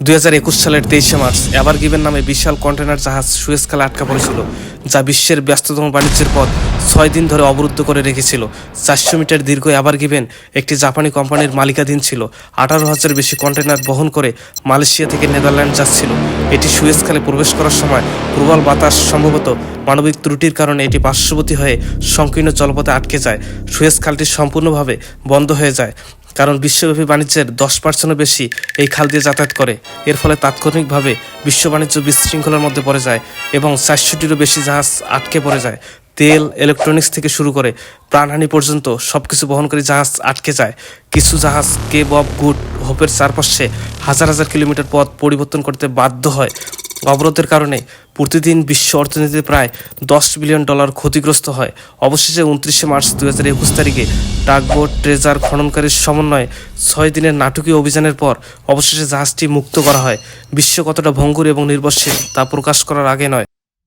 দুই হাজার একুশ সালের তেইশে মার্চ এভার গিভেন নামে বিশাল কন্টেনার জাহাজ সুয়েজ খালে আটকা পড়েছিল, যা বিশ্বের ব্যস্ততম বাণিজ্যের পথ ছয় দিন ধরে অবরুদ্ধ করে রেখেছিল। চারশো মিটার দীর্ঘ এভার গিভেন একটি জাপানি কোম্পানির মালিকাধীন ছিল। আঠারো হাজার বেশি কন্টেনার বহন করে মালয়েশিয়া থেকে নেদারল্যান্ড যাচ্ছিল। এটি সুয়েজ খালে প্রবেশ করার সময় প্রবল বাতাস, সম্ভবত মানবিক ত্রুটির কারণে এটি পার্শ্ববর্তী হয়ে সংকীর্ণ জলপথে আটকে যায়। সুয়েজ খালটি সম্পূর্ণভাবে বন্ধ হয়ে যায়। কারণ বিশ্বব্যাপী বাণিজ্যের দশ পার্সেন্টও বেশি এই খাল দিয়ে যাতায়াত করে। এর ফলে তাৎক্ষণিকভাবে বিশ্ব বাণিজ্য বিশৃঙ্খলার মধ্যে পড়ে যায় এবং চারশোটিরও বেশি জাহাজ আটকে পড়ে যায়। তেল ইলেকট্রনিক্স থেকে শুরু করে প্রাণহানি পর্যন্ত সব কিছু বহনকারী জাহাজ আটকে যায়। কিছু জাহাজ কেব অফ গুড হোপের চারপাশে হাজার হাজার কিলোমিটার পথ পরিবর্তন করতে বাধ্য হয় অবরোধের কারণে প্রতিদিন বিশ্ব অর্থনীতিতে প্রায় দশ বিলিয়ন ডলার ক্ষতিগ্রস্ত হয়। অবশেষে উনত্রিশে মার্চ দু হাজার একুশ তারিখে ডাকবোর্ড ট্রেজার খননকারীর সমন্বয়ে ছয় দিনের নাটকীয় অভিযানের পর অবশেষে জাহাজটি মুক্ত করা হয়। বিশ্ব কতটা ভঙ্গুর এবং নির্ভরশীল তা প্রকাশ করার আগে নয়।